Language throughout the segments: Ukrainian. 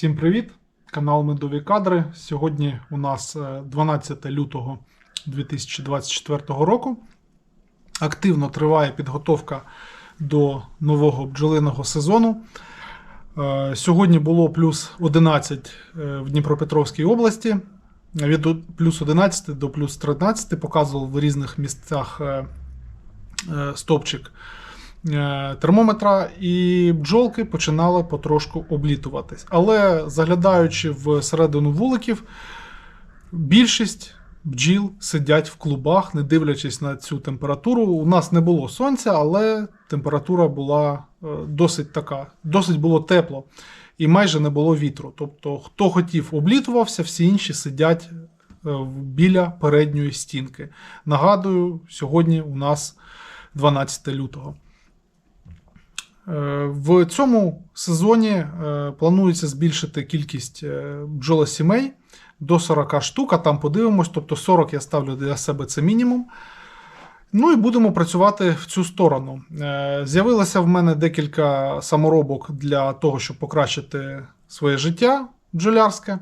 Всім привіт! Канал Медові Кадри. Сьогодні у нас е, 12 лютого 2024 року. Активно триває підготовка до нового бджолиного сезону. Е, Сьогодні було плюс 11 е, в Дніпропетровській області. Від плюс 11 до плюс 13 показував в різних місцях е, е, стопчик е, термометра, і бджолки починали потрошку облітуватись. Але заглядаючи в середину вуликів, більшість бджіл сидять в клубах, не дивлячись на цю температуру. У нас не було сонця, але температура була е, досить така, досить було тепло і майже не було вітру. Тобто, хто хотів, облітувався, всі інші сидять е, біля передньої стінки. Нагадую, сьогодні у нас 12 лютого. Е, В цьому сезоні е, планується збільшити кількість е, бджолосімей до 40 штук, а там подивимось, тобто 40 я ставлю для себе це мінімум. Ну і будемо працювати в цю сторону. З'явилося в мене декілька саморобок для того, щоб покращити своє життя бджолярське.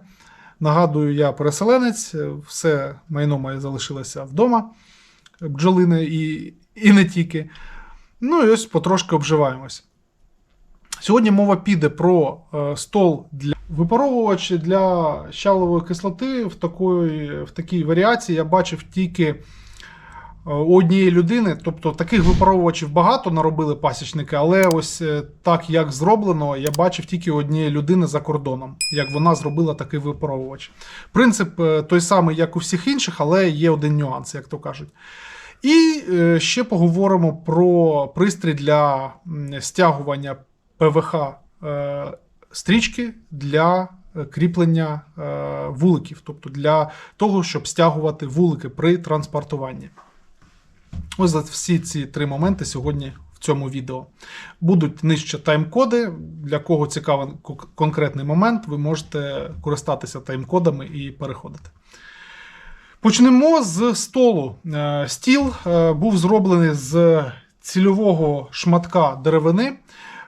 Нагадую, я переселенець, все майно моє залишилося вдома, бджолине і, і не тільки. Ну і ось потрошки обживаємось. Сьогодні мова піде про е, стол для випаровувач для щавлової кислоти в такої, в такій варіації я бачив тільки е, у однієї людини. Тобто таких випаровувачів багато наробили пасічники, але ось е, так як зроблено, я бачив тільки однієї людини за кордоном, як вона зробила такий випаровувач. Принцип той самий, як у всіх інших, але є один нюанс, як то кажуть. І е, ще поговоримо про пристрій для стягування ПВХ е, стрічки для е, кріплення вуликів, тобто для того, щоб стягувати вулики при транспортуванні. Ось за всі ці три моменти сьогодні в цьому відео. Будуть нижче тайм-коди. Для кого цікавий конкретний момент, ви можете користатися тайм-кодами і переходити. Почнемо з столу. Е, Стіл е, був зроблений з цільового шматка деревини.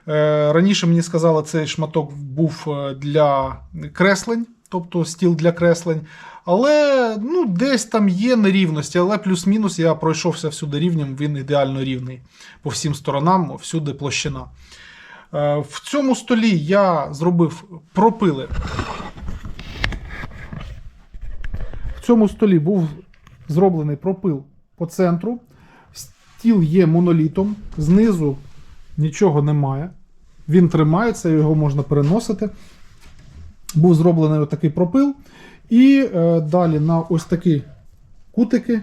Е, Раніше мені сказали, цей шматок був для креслень, тобто стіл для креслень. Але ну, десь там є нерівності, але плюс-мінус я пройшовся всюди рівнем, він ідеально рівний по всім сторонам, всюди площина. В цьому столі я зробив пропили. В цьому столі був зроблений пропил по центру. Стіл є монолітом, знизу нічого немає. Він тримається, його можна переносити. Був зроблений отакий пропил. І е, далі на ось такі кутики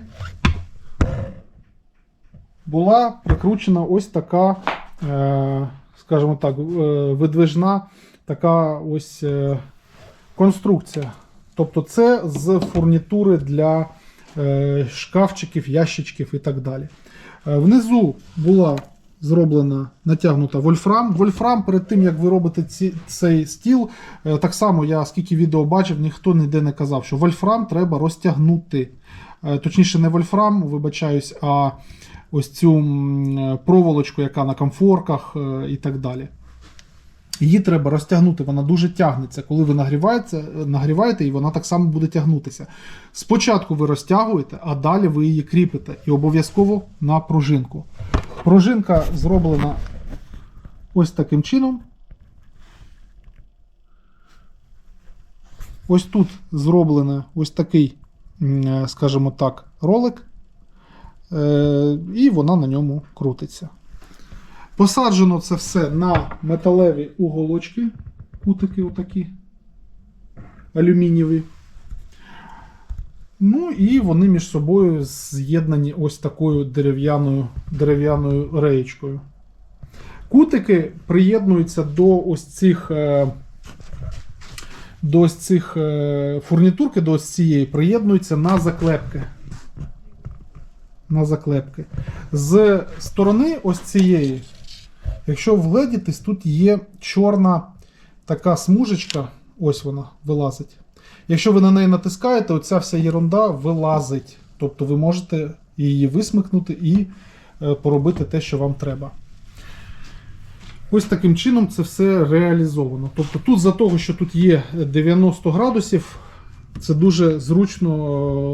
була прикручена ось така, е, скажімо так, е, видвижна така ось е, конструкція. Тобто це з фурнітури для е, шкафчиків, ящичків і так далі. Е, Внизу була зроблена натягнута вольфрам. Вольфрам перед тим, як ви робите ці, цей стіл, е, так само я скільки відео бачив, ніхто ніде не казав, що вольфрам треба розтягнути. Точніше, не вольфрам, вибачаюсь, а ось цю проволочку, яка на комфорках і так далі. Її треба розтягнути, вона дуже тягнеться. Коли ви нагріваєте, нагріваєте, і вона так само буде тягнутися. Спочатку ви розтягуєте, а далі ви її кріпите. І обов'язково на пружинку. Пружинка зроблена ось таким чином. Ось тут зроблений ось такий, е, скажімо так, ролик. Е, І вона на ньому крутиться. Посаджено це все на металеві уголочки, кутики отакі алюмінієві. Ну і вони між собою з'єднані ось такою дерев'яною дерев'яною реєчкою. Кутики приєднуються до ось цих. е, До ось цих е, фурнітурки, до ось цієї приєднуються на заклепки. На заклепки. З сторони ось цієї Якщо вгледітись, тут є чорна така смужечка, ось вона вилазить. Якщо ви на неї натискаєте, оця вся єрунда вилазить. Тобто ви можете її висмикнути і е, поробити те, що вам треба. Ось таким чином це все реалізовано. Тобто тут за того, що тут є 90 градусів, це дуже зручно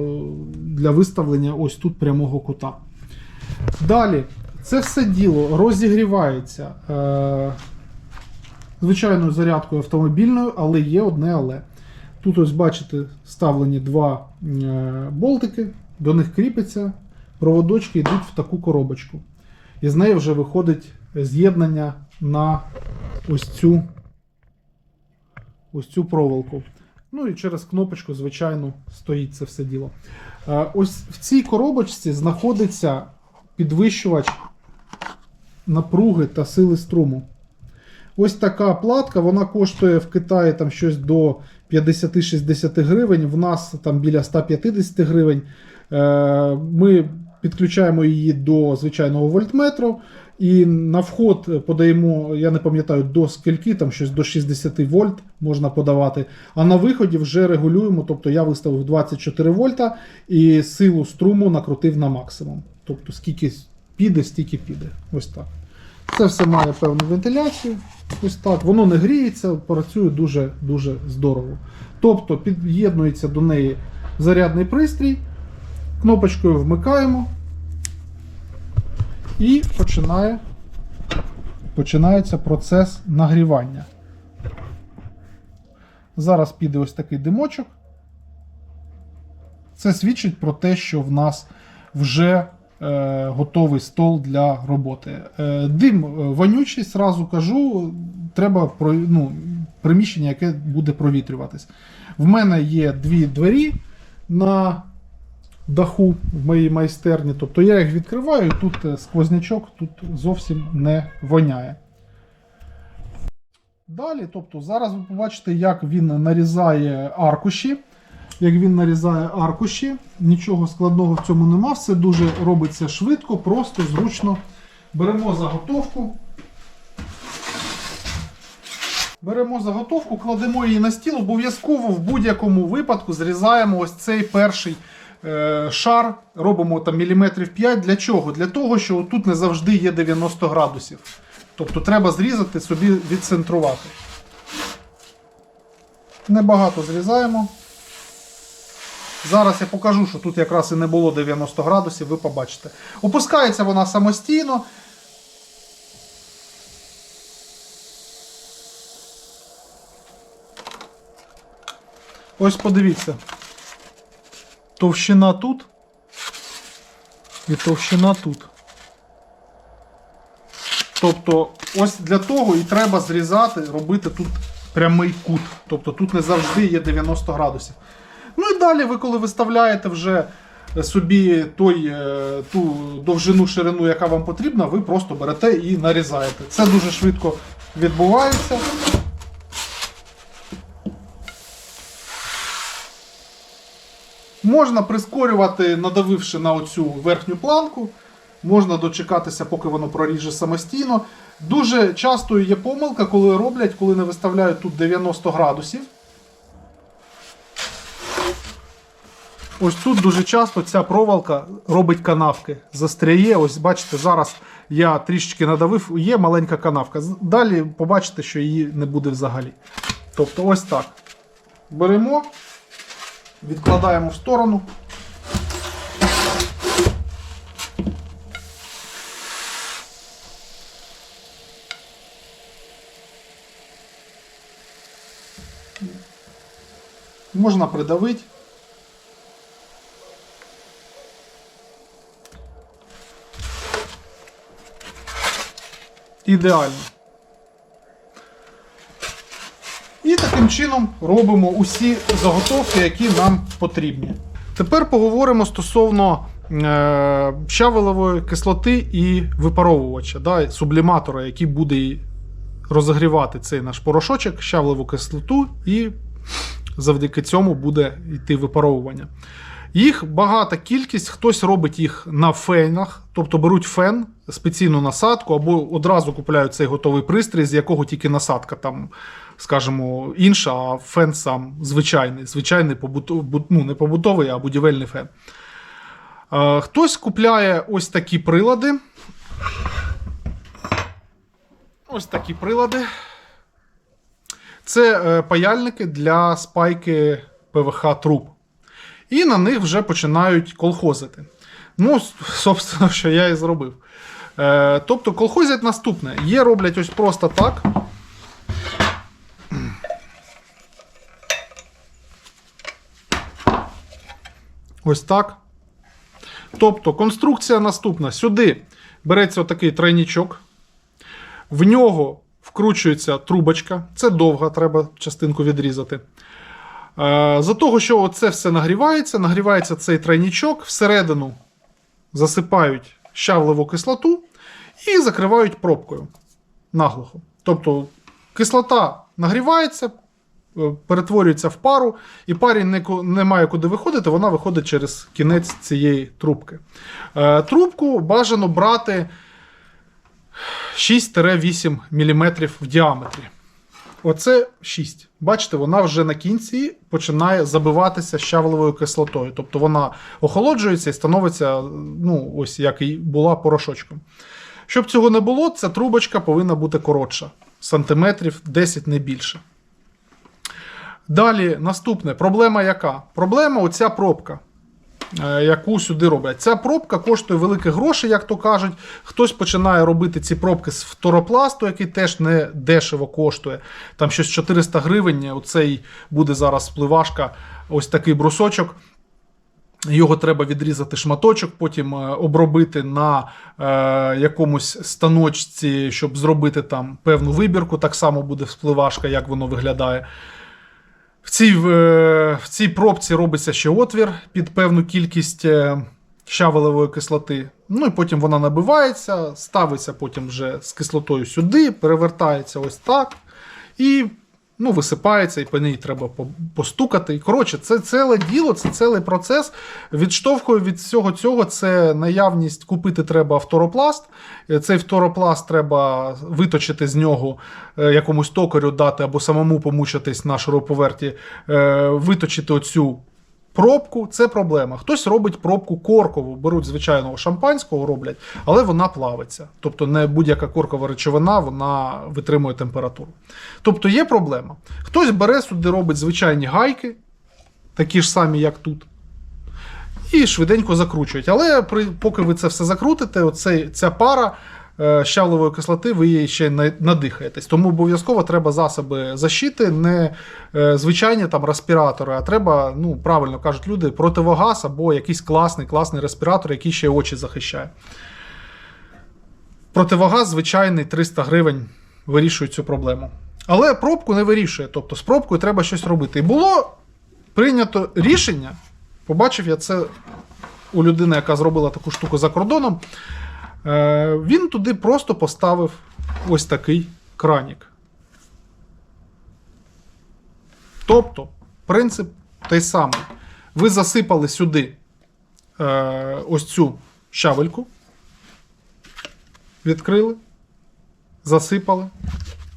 е, для виставлення ось тут прямого кута. Далі, це все діло розігрівається е, звичайною зарядкою автомобільною, але є одне але. Тут ось бачите, вставлені два е, болтики, до них кріпиться, проводочки йдуть в таку коробочку. І з неї вже виходить з'єднання на ось цю, ось цю проволоку. Ну і через кнопочку, звичайно, стоїть це все діло. Е, Ось в цій коробочці знаходиться підвищувач напруги та сили струму. Ось така платка, вона коштує в Китаї там щось до 50-60 гривень, в нас там біля 150 гривень. Е, Ми підключаємо її до звичайного вольтметру. І на вход подаємо, я не пам'ятаю, до скільки, там щось до 60 вольт можна подавати. А на виході вже регулюємо. Тобто я виставив 24 вольта і силу струму накрутив на максимум. Тобто, скільки піде, стільки піде. Ось так. Це все має певну вентиляцію. Ось так. Воно не гріється, працює дуже-дуже здорово. Тобто під'єднується до неї зарядний пристрій, кнопочкою вмикаємо. І починає, починається процес нагрівання. Зараз піде ось такий димочок. Це свідчить про те, що в нас вже готовий стол для роботи. Е, дим е, вонючий, зразу кажу, треба ну, приміщення, яке буде провітрюватись. В мене є дві двері на даху в моїй майстерні. Тобто я їх відкриваю, тут е, сквознячок тут зовсім не воняє. Далі, тобто, зараз ви побачите, як він нарізає аркуші. Як він нарізає аркуші, нічого складного в цьому нема, все дуже робиться швидко, просто, зручно. Беремо заготовку. Беремо заготовку, кладемо її на стіл, обов'язково в будь-якому випадку зрізаємо ось цей перший е, шар, робимо там міліметрів 5. Для чого? Для того, що тут не завжди є 90 градусів. Тобто треба зрізати собі відцентрувати. Небагато зрізаємо. Зараз я покажу, що тут якраз і не було 90 градусів, ви побачите. Опускається вона самостійно. Ось подивіться. Товщина тут і товщина тут. Тобто, ось для того і треба зрізати, робити тут прямий кут. Тобто тут не завжди є 90 градусів. Ну і далі, ви коли виставляєте вже собі той, е, ту довжину ширину, яка вам потрібна, ви просто берете і нарізаєте. Це дуже швидко відбувається. Можна прискорювати, надавивши на оцю верхню планку. Можна дочекатися, поки воно проріже самостійно. Дуже часто є помилка, коли роблять, коли не виставляють тут 90 градусів. Ось тут дуже часто ця проволока робить канавки. Застряє. Ось бачите, зараз я трішечки надавив, є маленька канавка. Далі побачите, що її не буде взагалі. Тобто ось так. Беремо, відкладаємо в сторону. Можна придавити. Ідеально. І таким чином робимо усі заготовки, які нам потрібні. Тепер поговоримо стосовно е, щавелевої кислоти і випаровувача, да, субліматора, який буде розігрівати цей наш порошочок, щавлеву кислоту, і завдяки цьому буде йти випаровування. Їх багата кількість, хтось робить їх на фенах, тобто беруть фен, спеційну насадку, або одразу купляють цей готовий пристрій, з якого тільки насадка там, скажімо, інша, а фен сам звичайний, звичайний побутов, ну, не побутовий, а будівельний фен. Е, Хтось купляє ось такі прилади. Ось такі прилади. Це е, паяльники для спайки ПВХ труб. І на них вже починають колхозити. Ну, собственно, що я і зробив. Е, тобто, колхозять наступне. Є роблять ось просто так. Ось так. Тобто, конструкція наступна. Сюди береться отакий тройнічок. В нього вкручується трубочка. Це довга, треба частинку відрізати. Е, За того, що це все нагрівається, нагрівається цей тройнічок, всередину засипають щавлеву кислоту і закривають пробкою наглухо. Тобто кислота нагрівається, е, перетворюється в пару, і парі не, не має куди виходити, вона виходить через кінець цієї трубки. Е, Трубку бажано брати 6-8 мм в діаметрі. Оце 6. Бачите, вона вже на кінці починає забиватися щавловою кислотою. Тобто вона охолоджується і становиться, ну, ось як і була порошочком. Щоб цього не було, ця трубочка повинна бути коротша. Сантиметрів 10 не більше. Далі наступне. Проблема яка? Проблема оця пробка, яку сюди роблять. Ця пробка коштує великі гроші, як то кажуть. Хтось починає робити ці пробки з фторопласту, який теж не дешево коштує. Там щось 400 гривень. Оцей буде зараз спливашка, ось такий брусочок. Його треба відрізати шматочок, потім е, обробити на е, якомусь станочці, щоб зробити там певну вибірку. Так само буде вспливашка, як воно виглядає. В цій, е, в цій пробці робиться ще отвір під певну кількість е, щавелевої кислоти. Ну і потім вона набивається, ставиться потім вже з кислотою сюди, перевертається ось так. І ну, висипається, і по ній треба постукати. І, Коротше, це ціле діло, це цілий процес. Відштовхує від всього цього це наявність купити треба фторопласт. Е, Цей фторопласт треба виточити з нього е, якомусь токарю дати або самому помучитись на шуруповерті, е, виточити оцю. Пробку це проблема. Хтось робить пробку коркову, беруть звичайного шампанського, роблять, але вона плавиться. Тобто не будь-яка коркова речовина вона витримує температуру. Тобто є проблема. Хтось бере сюди, робить звичайні гайки, такі ж самі, як тут, і швиденько закручують. Але при, поки ви це все закрутите, оцей, ця пара щавлової кислоти, ви її ще надихаєтесь. Тому обов'язково треба засоби защити, не е, звичайні там респіратори, а треба, ну, правильно кажуть люди, противогаз або якийсь класний, класний респіратор, який ще очі захищає. Противогаз звичайний 300 гривень вирішує цю проблему. Але пробку не вирішує. Тобто з пробкою треба щось робити. І було прийнято рішення. Побачив я це у людини, яка зробила таку штуку за кордоном. Е, він туди просто поставив ось такий кранік. Тобто, принцип той самий. Ви засипали сюди е, ось цю щавельку, відкрили, засипали,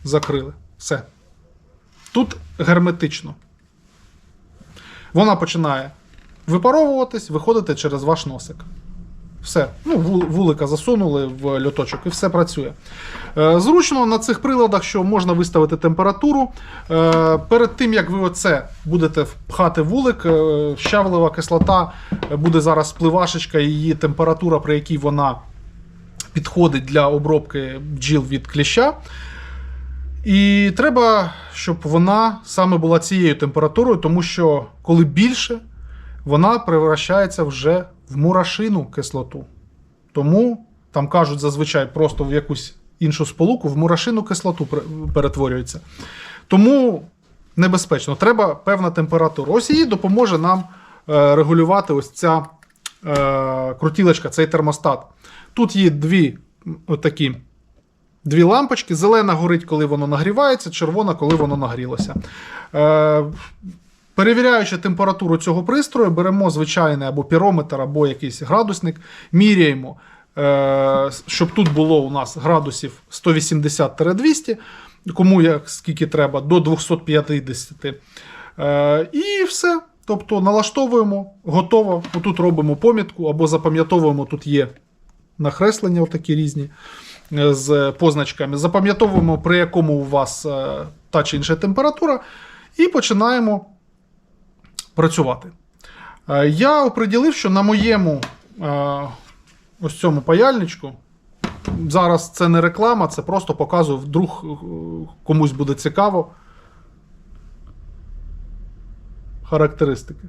закрили. Все. Тут герметично. Вона починає випаровуватись, виходити через ваш носик. Все. Ну, вулика засунули в льоточок і все працює. Е, Зручно на цих приладах, що можна виставити температуру. Е, Перед тим, як ви оце будете пхати вулик, е, щавлева кислота буде зараз спливашечка, її температура, при якій вона підходить для обробки бджіл від кліща. І треба, щоб вона саме була цією температурою, тому що коли більше, вона превращається вже в мурашину кислоту. Тому там кажуть зазвичай просто в якусь іншу сполуку, в мурашину кислоту перетворюється. Тому небезпечно. Треба певна температура. Ось її допоможе нам е, регулювати ось ця е, крутілочка, цей термостат. Тут є дві м, отакі дві лампочки. Зелена горить, коли воно нагрівається, червона, коли воно нагрілося. Е, перевіряючи температуру цього пристрою, беремо звичайний або пірометр, або якийсь градусник, міряємо, е, щоб тут було у нас градусів 180-200, кому як скільки треба, до 250. Е, і все. Тобто налаштовуємо, готово. Отут робимо помітку або запам'ятовуємо, тут є накреслення отакі різні. е, з позначками, запам'ятовуємо, при якому у вас та чи інша температура, і починаємо працювати. Е, Я оприділив, що на моєму е, ось цьому паяльничку. Зараз це не реклама, це просто показую, вдруг е, комусь буде цікаво. Характеристики.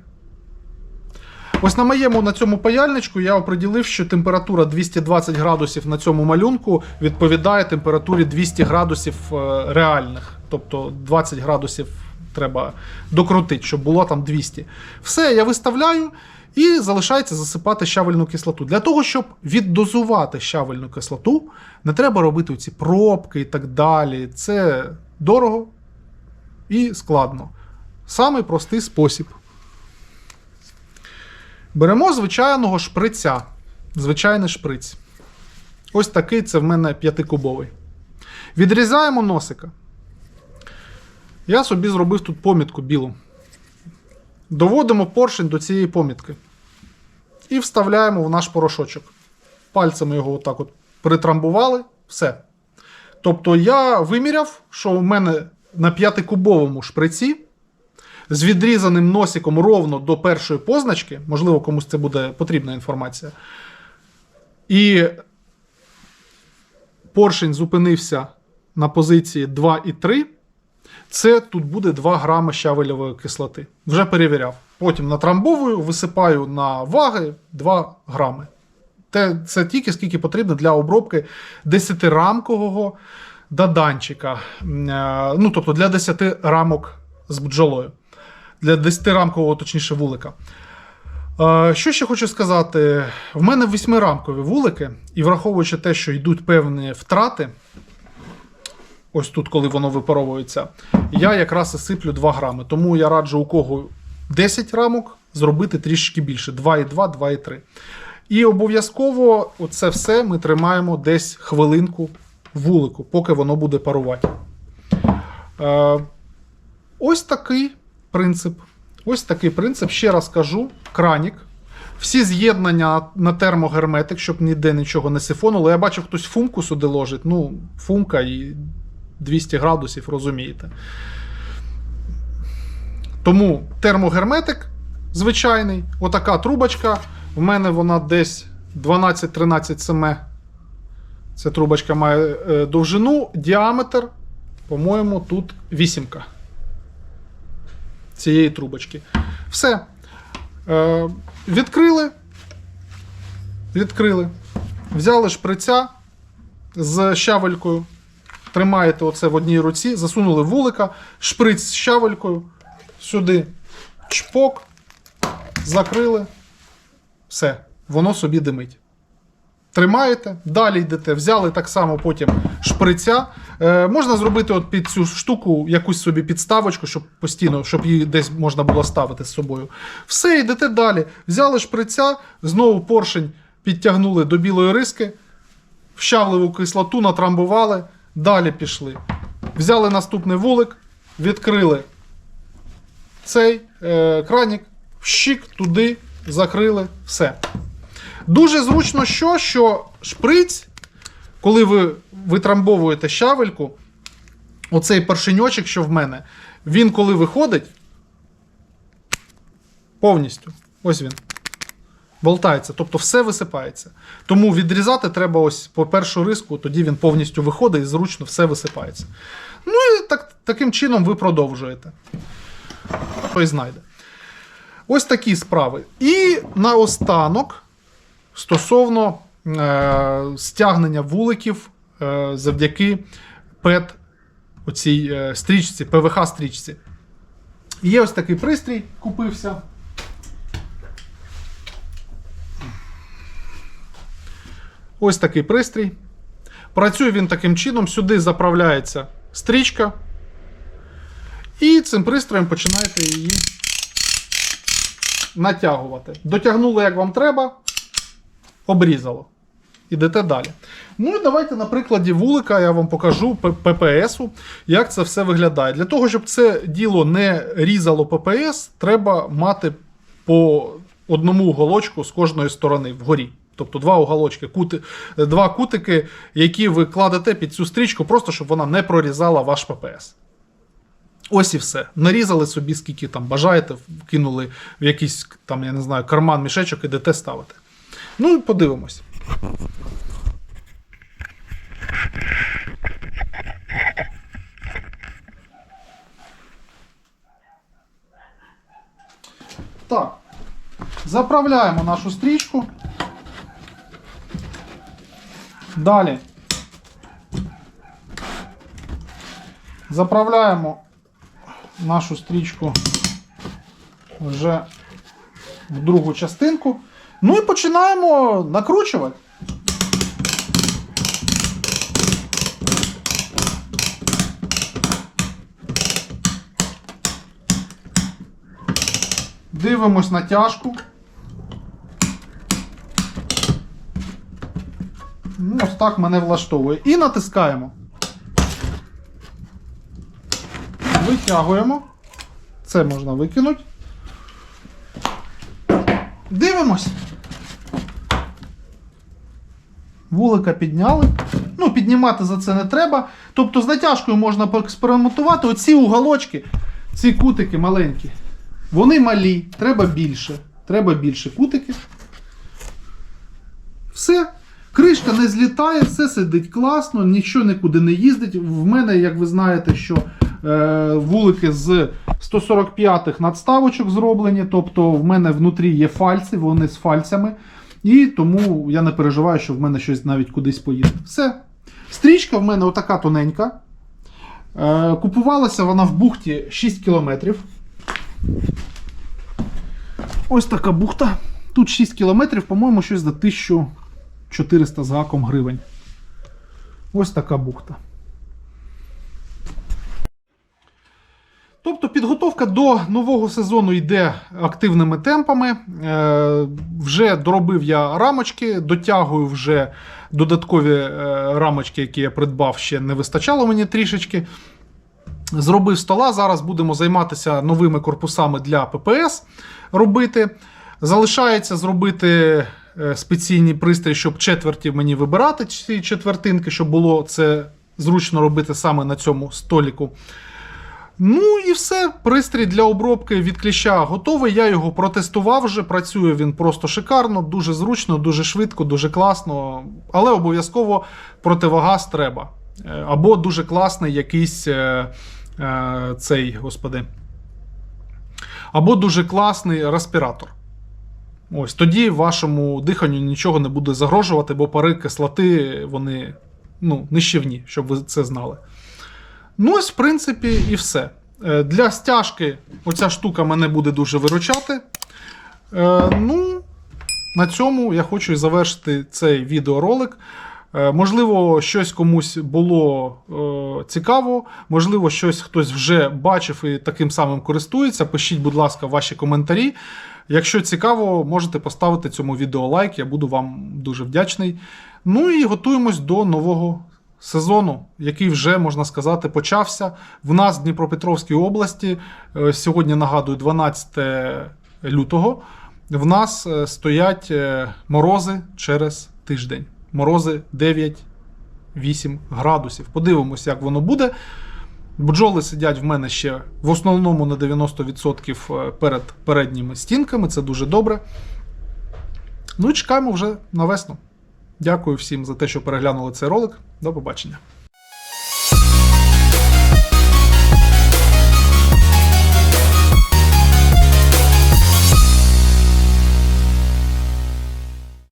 Ось на моєму на цьому паяльничку я оприділив, що температура 220 градусів на цьому малюнку відповідає температурі 200 градусів реальних. Тобто 20 градусів треба докрутити, щоб було там 200. Все, я виставляю і залишається засипати щавельну кислоту. Для того, щоб віддозувати щавельну кислоту, не треба робити ці пробки і так далі. Це дорого і складно. Самий простий спосіб. Беремо звичайного шприця. Звичайний шприць. Ось такий це в мене п'ятикубовий. Відрізаємо носика. Я собі зробив тут помітку білу. Доводимо поршень до цієї помітки. І вставляємо в наш порошочок. Пальцями його отак от притрамбували. Все. Тобто я виміряв, що в мене на п'ятикубовому шприці з відрізаним носиком ровно до першої позначки, можливо, комусь це буде потрібна інформація. І поршень зупинився на позиції 2 і 3. Це тут буде 2 грами щавельової кислоти. Вже перевіряв. Потім натрамбовую, висипаю на ваги 2 грами. Те, це тільки скільки потрібно для обробки 10-рамкового даданчика. Е, Ну, тобто для 10 рамок з бджолою. Для 10-рамкового, точніше, вулика. Е, Що ще хочу сказати? В мене восьмирамкові вулики, і враховуючи те, що йдуть певні втрати, ось тут, коли воно випаровується, я якраз і сиплю 2 грами. Тому я раджу у кого 10 рамок зробити трішки більше: 2,2, 2,3. І обов'язково це все ми тримаємо десь хвилинку вулику, поки воно буде парувати. Е, ось такий принцип. Ось такий принцип. Ще раз кажу: кранік. Всі з'єднання на термогерметик, щоб ніде нічого не сифонуло. Я бачу, хтось фумку сюди ложить. Ну, фумка і 200 градусів, розумієте. Тому термогерметик звичайний, отака трубочка. У мене вона десь 12-13 см. Ця трубочка має е, довжину, діаметр, по-моєму, тут вісімка цієї трубочки. Все. Е, відкрили. Відкрили. Взяли шприця з щавелькою. Тримаєте оце в одній руці, засунули вулика, шприц з щавелькою, сюди чпок, закрили. Все, воно собі димить. Тримаєте, далі йдете, взяли так само потім шприця. Е, можна зробити от під цю штуку якусь собі підставочку, щоб постійно, щоб її десь можна було ставити з собою. Все, йдете далі. Взяли шприця, знову поршень підтягнули до білої риски, в щавливу кислоту натрамбували, далі пішли. Взяли наступний вулик, відкрили цей е, кранік, щик туди, закрили, все. Дуже зручно, що, що шприць, коли ви витрамбовуєте щавельку, оцей першеньочок, що в мене, він коли виходить, повністю. Ось він. Болтається, тобто все висипається. Тому відрізати треба ось по першу риску, тоді він повністю виходить і зручно все висипається. Ну і так, таким чином ви продовжуєте. Хто і знайде. Ось такі справи. І наостанок, стосовно е, стягнення вуликів е, завдяки ПЕТ оцій е, стрічці, ПВХ-стрічці. Є ось такий пристрій, купився. Ось такий пристрій. Працює він таким чином, сюди заправляється стрічка. І цим пристроєм починаєте її натягувати. Дотягнули, як вам треба, обрізало. Ідете далі. Ну і давайте на прикладі вулика я вам покажу ППСу, як це все виглядає. Для того, щоб це діло не різало ППС, треба мати по одному голочку з кожної сторони вгорі. Тобто два уголочки, кути, два кутики, які ви кладете під цю стрічку, просто щоб вона не прорізала ваш ППС. Ось і все. Нарізали собі, скільки там бажаєте, вкинули в якийсь там, я не знаю, карман, мішечок, ідете ставити. Ну і подивимось. Так. Заправляємо нашу стрічку. Далі. Заправляємо нашу стрічку вже в другу частинку. Ну і починаємо накручувати. Дивимось натяжку. Ось так мене влаштовує. І натискаємо. Витягуємо. Це можна викинути. Дивимось. Вулика підняли. Ну, піднімати за це не треба. Тобто з натяжкою можна поекспериментувати. Оці уголочки, ці кутики маленькі. Вони малі, треба більше. Треба більше кутики. Все. Кришка не злітає, все сидить класно, нічого нікуди не їздить. В мене, як ви знаєте, що е, вулики з 145-х надставочок зроблені. Тобто в мене внутрі є фальці, вони з фальцями. І тому я не переживаю, що в мене щось навіть кудись поїде. Все. Стрічка в мене отака тоненька. Е, купувалася вона в бухті 6 кілометрів. Ось така бухта. Тут 6 кілометрів, по-моєму, щось за 1400 з гаком гривень. Ось така бухта. Тобто підготовка до нового сезону йде активними темпами. Е, вже доробив я рамочки, дотягую вже додаткові е, рамочки, які я придбав, ще не вистачало мені трішечки. Зробив стола. Зараз будемо займатися новими корпусами для ППС робити. Залишається зробити спеційні пристрій, щоб четверті мені вибирати ці четвертинки, щоб було це зручно робити саме на цьому століку. Ну і все. Пристрій для обробки від кліща готовий. Я його протестував вже. Працює він просто шикарно, дуже зручно, дуже швидко, дуже класно. Але обов'язково противогаз треба. Е, Або дуже класний якийсь е, е, цей, господи. Або дуже класний респіратор. Ось тоді вашому диханню нічого не буде загрожувати, бо пари кислоти вони ну, нищівні, щоб ви це знали. Ну, ось, в принципі, і все. Е, Для стяжки оця штука мене буде дуже виручати. Е, Ну, на цьому я хочу завершити цей відеоролик. Е, Можливо, щось комусь було е, цікаво, можливо, щось хтось вже бачив і таким самим користується. Пишіть, будь ласка, ваші коментарі. Якщо цікаво, можете поставити цьому відео лайк, я буду вам дуже вдячний. Ну і готуємось до нового сезону, який вже, можна сказати, почався. В нас в Дніпропетровській області, е, сьогодні нагадую, 12 лютого, в нас е, стоять е, морози через тиждень. Морози 9-8 градусів. Подивимося, як воно буде. Бджоли сидять в мене ще в основному на 90% перед передніми стінками, це дуже добре. Ну і чекаємо вже на весну. Дякую всім за те, що переглянули цей ролик. До побачення.